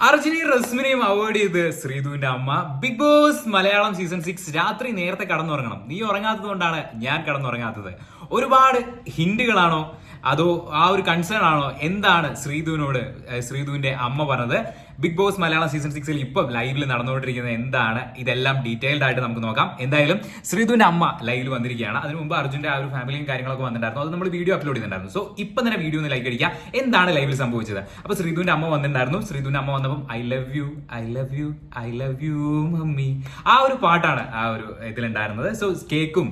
അർജുനെയും റസ്മിനെയും avoid ചെയ്ത് ശ്രീധുവിന്റെ അമ്മ Bigg Boss Malayalam season six രാത്രി നേരത്തെ കടന്നുറങ്ങണം. നീ ഉറങ്ങാത്തത് കൊണ്ടാണ് ഞാൻ കടന്നുറങ്ങാത്തത്. ഒരുപാട് ഹിന്റുകളാണോ? അതോ ആ ഒരു കൺസേൺ ആണോ? എന്താണ് ശ്രീധുവിനോട് ശ്രീധുവിന്റെ അമ്മ പറഞ്ഞത്? ബിഗ് ബോസ് മലയാളം സീസൺ സിക്സിൽ ഇപ്പം ലൈവിൽ നടന്നുകൊണ്ടിരിക്കുന്നത് എന്താണ്? ഇതെല്ലാം ഡീറ്റെയിൽഡ് ആയിട്ട് നമുക്ക് നോക്കാം. എന്തായാലും ശ്രീധുവിന്റെ അമ്മ ലൈവിൽ വന്നിരിക്കുകയാണ്. അതിന് മുമ്പ് അർജുന്റെ ആ ഒരു ഫാമിലിയും കാര്യങ്ങളൊക്കെ വന്നിട്ടുണ്ടായിരുന്നു. അത് നമ്മൾ വീഡിയോ അപ്ലോഡ് ചെയ്തിട്ടുണ്ടായിരുന്നു. സോ ഇപ്പം തന്നെ വീഡിയോ ഒന്ന് ലൈക്ക് അടിക്കുക. എന്താണ് ലൈവിൽ സംഭവിച്ചത്? അപ്പൊ ശ്രീധുവിന്റെ അമ്മ വന്നിട്ടുണ്ടായിരുന്നു. ശ്രീധുവിന്റെ അമ്മ വന്നപ്പം I love you I love you I love you mummy. ആ ഒരു പാട്ടാണ് ആ ഒരു ഇതിലുണ്ടായിരുന്നത്. സോ കേക്കും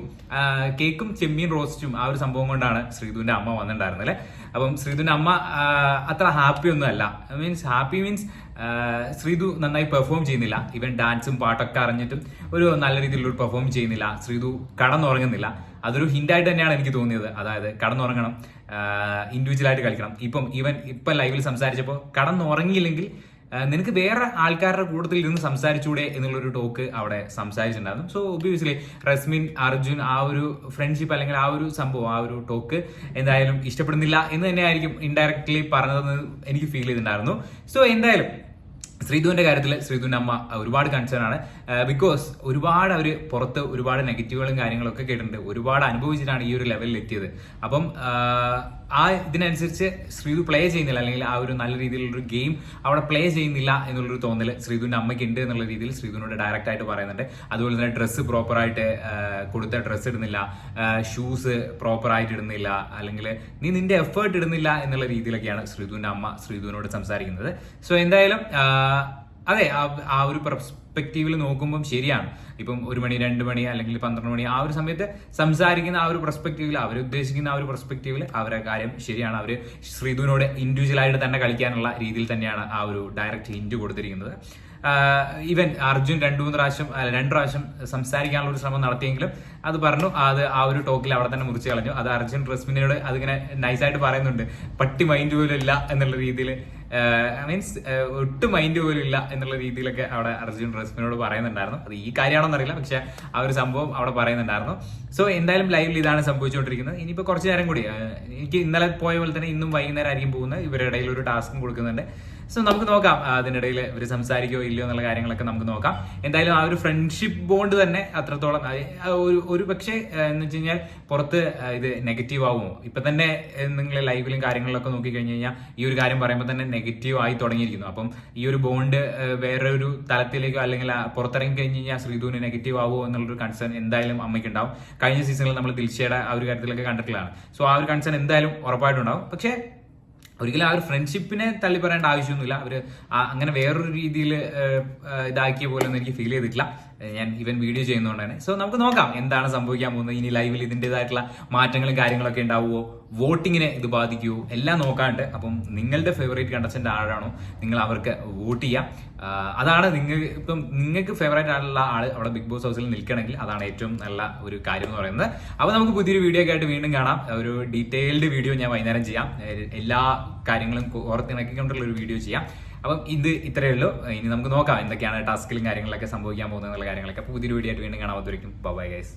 കേക്കും ചെമ്മീൻ റോസ്റ്റും ആ ഒരു സംഭവം കൊണ്ടാണ് ശ്രീധുവിന്റെ അമ്മ വന്നിട്ടുണ്ടായിരുന്നത് അല്ലേ? അപ്പം ശ്രീധുവിന്റെ അമ്മ അത്ര ഹാപ്പി ഒന്നും അല്ല. മീൻസ് ഹാപ്പി മീൻസ് ശ്രീധു നന്നായി പെർഫോം ചെയ്യുന്നില്ല. ഇവൻ ഡാൻസും പാട്ടൊക്കെ അറിഞ്ഞിട്ടും ഒരു നല്ല രീതിയിലുള്ള പെർഫോം ചെയ്യുന്നില്ല. ശ്രീധു കടന്നുറങ്ങുന്നില്ല. അതൊരു ഹിന്റായിട്ട് തന്നെയാണ് എനിക്ക് തോന്നിയത്. അതായത് കടന്നുറങ്ങണം ഇൻഡിവിജ്വൽ ആയിട്ട് കളിക്കണം. ഇപ്പം ഈവൻ ഇപ്പം ലൈവിൽ സംസാരിച്ചപ്പോൾ കടന്നുറങ്ങിയില്ലെങ്കിൽ നിനക്ക് വേറെ ആൾക്കാരുടെ കൂട്ടത്തിൽ ഇരുന്ന് സംസാരിച്ചൂടെ എന്നുള്ളൊരു ടോക്ക് അവിടെ സംസാരിച്ചിട്ടുണ്ടായിരുന്നു. സോ ഒബിയസ്ലി റസ്മിൻ അർജുൻ ആ ഒരു ഫ്രണ്ട്ഷിപ്പ് അല്ലെങ്കിൽ ആ ഒരു സംഭവം ആ ഒരു ടോക്ക് എന്തായാലും ഇഷ്ടപ്പെടുന്നില്ല എന്ന് തന്നെയായിരിക്കും ഇൻഡയറക്ട്ലി പറഞ്ഞതെന്ന് എനിക്ക് ഫീൽ ചെയ്തിട്ടുണ്ടായിരുന്നു. സോ എന്തായാലും ശ്രീധുവിന്റെ കാര്യത്തിൽ ശ്രീധുവിന്റെ അമ്മ ഒരുപാട് കൺസേൺ ആണ്. ബിക്കോസ് ഒരുപാട് അവർ പുറത്ത് ഒരുപാട് നെഗറ്റീവുകളും കാര്യങ്ങളൊക്കെ കേട്ടിട്ടുണ്ട്. ഒരുപാട് അനുഭവിച്ചിട്ടാണ് ഈ ഒരു ലെവലിൽ എത്തിയത്. അപ്പം ആ, ഇതിനനുസരിച്ച് ശ്രീതു പ്ലേ ചെയ്യുന്നില്ല. അല്ലെങ്കിൽ ആ ഒരു നല്ല രീതിയിലുള്ള ഒരു ഗെയിം അവിടെ പ്ലേ ചെയ്യുന്നില്ല എന്നുള്ളൊരു തോന്നൽ ശ്രീതുവിന്റെ അമ്മയ്ക്ക് ഉണ്ട് എന്നുള്ള രീതിയിൽ ശ്രീതുവിനോട് ഡയറക്റ്റ് ആയിട്ട് പറയുന്നുണ്ട്. അതുപോലെ തന്നെ ഡ്രസ്സ് പ്രോപ്പറായിട്ട് കൊടുത്ത ഡ്രസ്സ് ഇടുന്നില്ല. ഷൂസ് പ്രോപ്പറായിട്ട് ഇടുന്നില്ല. അല്ലെങ്കിൽ നീ നിന്റെ എഫേർട്ട് ഇടുന്നില്ല എന്നുള്ള രീതിയിലൊക്കെയാണ് ശ്രീതുവിന്റെ അമ്മ ശ്രീതുവിനോട് സംസാരിക്കുന്നത്. സോ എന്തായാലും അതെ ആ ഒരു പെർസ്പെക്റ്റീവിൽ നോക്കുമ്പം ശരിയാണ്. ഇപ്പം ഒരു മണി രണ്ട് മണി അല്ലെങ്കിൽ പന്ത്രണ്ട് മണി ആ ഒരു സമയത്ത് സംസാരിക്കുന്ന ആ ഒരു പെർസ്പെക്റ്റീവിൽ അവർ ഉദ്ദേശിക്കുന്ന ആ ഒരു പെർസ്പെക്റ്റീവിൽ അവരെ കാര്യം ശരിയാണ്. അവർ ശ്രീധുവിനോട് ഇൻഡിവിജ്വലായിട്ട് തന്നെ കളിക്കാനുള്ള രീതിയിൽ തന്നെയാണ് ആ ഒരു ഡയറക്റ്റ് ഹിന്റ് കൊടുത്തിരിക്കുന്നത്. ഈവൻ അർജുൻ രണ്ടു മൂന്ന് പ്രാവശ്യം രണ്ട് പ്രാവശ്യം സംസാരിക്കാനുള്ള ഒരു ശ്രമം നടത്തിയെങ്കിലും അത് പറഞ്ഞു അത് ആ ഒരു ടോക്കിൽ അവിടെ തന്നെ മുറിച്ച് കളഞ്ഞു. അത് അർജുൻ റസ്മിനോട് അതിങ്ങനെ നൈസായിട്ട് പറയുന്നുണ്ട്. പട്ടി മൈൻഡ് പോലും ഇല്ല എന്നുള്ള രീതിയിൽ മീൻസ് ഒട്ടും മൈൻഡ് പോലും ഇല്ല എന്നുള്ള രീതിയിലൊക്കെ അവിടെ അർജുൻ റസ്മിനോട് പറയുന്നുണ്ടായിരുന്നു. അത് ഈ കാര്യമാണോന്ന് അറിയില്ല പക്ഷെ ആ ഒരു സംഭവം അവിടെ പറയുന്നുണ്ടായിരുന്നു. സോ എന്തായാലും ലൈവിൽ ഇതാണ് സംഭവിച്ചുകൊണ്ടിരിക്കുന്നത്. ഇനിയിപ്പോൾ കുറച്ച് നേരം കൂടി എനിക്ക് ഇന്നലെ പോയ പോലെ തന്നെ ഇന്നും വൈകുന്നേരം ആയിരിക്കും പോകുന്നത്. ഇവരുടെ ഇടയിൽ ഒരു ടാസ്കും കൊടുക്കുന്നുണ്ട്. സോ നമുക്ക് നോക്കാം. അതിനിടയിൽ ഇവർ സംസാരിക്കോ ഇല്ലയോ എന്നുള്ള കാര്യങ്ങളൊക്കെ നമുക്ക് നോക്കാം. എന്തായാലും ആ ഒരു ഫ്രണ്ട്ഷിപ്പ് ബോണ്ട് തന്നെ അത്രത്തോളം ഒരു ഒരു പക്ഷേ എന്ന് വെച്ച് കഴിഞ്ഞാൽ പുറത്ത് ഇത് നെഗറ്റീവ് ആവുമോ ഇപ്പൊ തന്നെ നിങ്ങൾ ലൈവിലും കാര്യങ്ങളിലൊക്കെ നോക്കി കഴിഞ്ഞ് കഴിഞ്ഞാൽ ഈ ഒരു കാര്യം പറയുമ്പോൾ തന്നെ നെഗറ്റീവ് ആയി തുടങ്ങിയിരിക്കുന്നു. അപ്പം ഈ ഒരു ബോണ്ട് വേറെ ഒരു തലത്തിലേക്കോ അല്ലെങ്കിൽ പുറത്തിറങ്ങി കഴിഞ്ഞ് കഴിഞ്ഞാൽ ശ്രീധുവിന് നെഗറ്റീവ് ആവുമോ എന്നുള്ളൊരു കൺസേൺ എന്തായാലും അമ്മയ്ക്ക് ഉണ്ടാവും കഴിഞ്ഞ സീസണിൽ നമ്മൾ ദിൽഷയുടെ ആ ഒരു കാര്യത്തിലൊക്കെ കണ്ടിട്ടുള്ളതാണ്. സോ ആ ഒരു കൺസേൺ എന്തായാലും ഉറപ്പായിട്ടുണ്ടാവും പക്ഷേ ഒരിക്കലും ആ ഒരു ഫ്രണ്ട്ഷിപ്പിനെ തള്ളി പറയേണ്ട ആവശ്യമൊന്നുമില്ല. അവർ അങ്ങനെ വേറൊരു രീതിയിൽ ഇതാക്കിയ പോലെ ഒന്നും എനിക്ക് ഫീൽ ചെയ്തിട്ടില്ല. ഞാൻ ഇവൻ വീഡിയോ ചെയ്യുന്നതുകൊണ്ടാണ്. സോ നമുക്ക് നോക്കാം എന്താണ് സംഭവിക്കാൻ പോകുന്നത്? ഇനി ലൈവിൽ ഇതിന്റെതായിട്ടുള്ള മാറ്റങ്ങളും കാര്യങ്ങളൊക്കെ ഉണ്ടാവുമോ വോട്ടിങ്ങിനെ ഇത് ബാധിക്കുമോ എല്ലാം നോക്കാണ്ട് അപ്പം നിങ്ങളുടെ ഫേവറേറ്റ് കണ്ടസ്റ്റന്റ് ആരാണോ നിങ്ങൾ അവർക്ക് വോട്ട് ചെയ്യാം. അതാണ് നിങ്ങൾ ഇപ്പം നിങ്ങൾക്ക് ഫേവറേറ്റ് ആയിട്ടുള്ള ആൾ അവിടെ ബിഗ് ബോസ് ഹൗസിൽ നിൽക്കണമെങ്കിൽ അതാണ് ഏറ്റവും നല്ല ഒരു കാര്യം എന്ന് പറയുന്നത്. അപ്പോൾ നമുക്ക് പുതിയൊരു വീഡിയോ ഒക്കെ ആയിട്ട് വീണ്ടും കാണാം. ഒരു ഡീറ്റെയിൽഡ് വീഡിയോ ഞാൻ വൈകുന്നേരം ചെയ്യാം. എല്ലാ കാര്യങ്ങളും ഓർത്തിണക്കിക്കൊണ്ടുള്ള ഒരു വീഡിയോ ചെയ്യാം. അപ്പം ഇത് ഇത്രയേ ഉള്ളൂ. ഇനി നമുക്ക് നോക്കാം എന്തൊക്കെയാണ് ടാസ്കിലും കാര്യങ്ങളൊക്കെ സംഭവിക്കാൻ പോകുന്നത് എന്നുള്ള കാര്യങ്ങളൊക്കെ. പുതിയൊരു വീഡിയോ ആയിട്ട് വീണ്ടും കാണാൻ ബൈ ഗൈസ്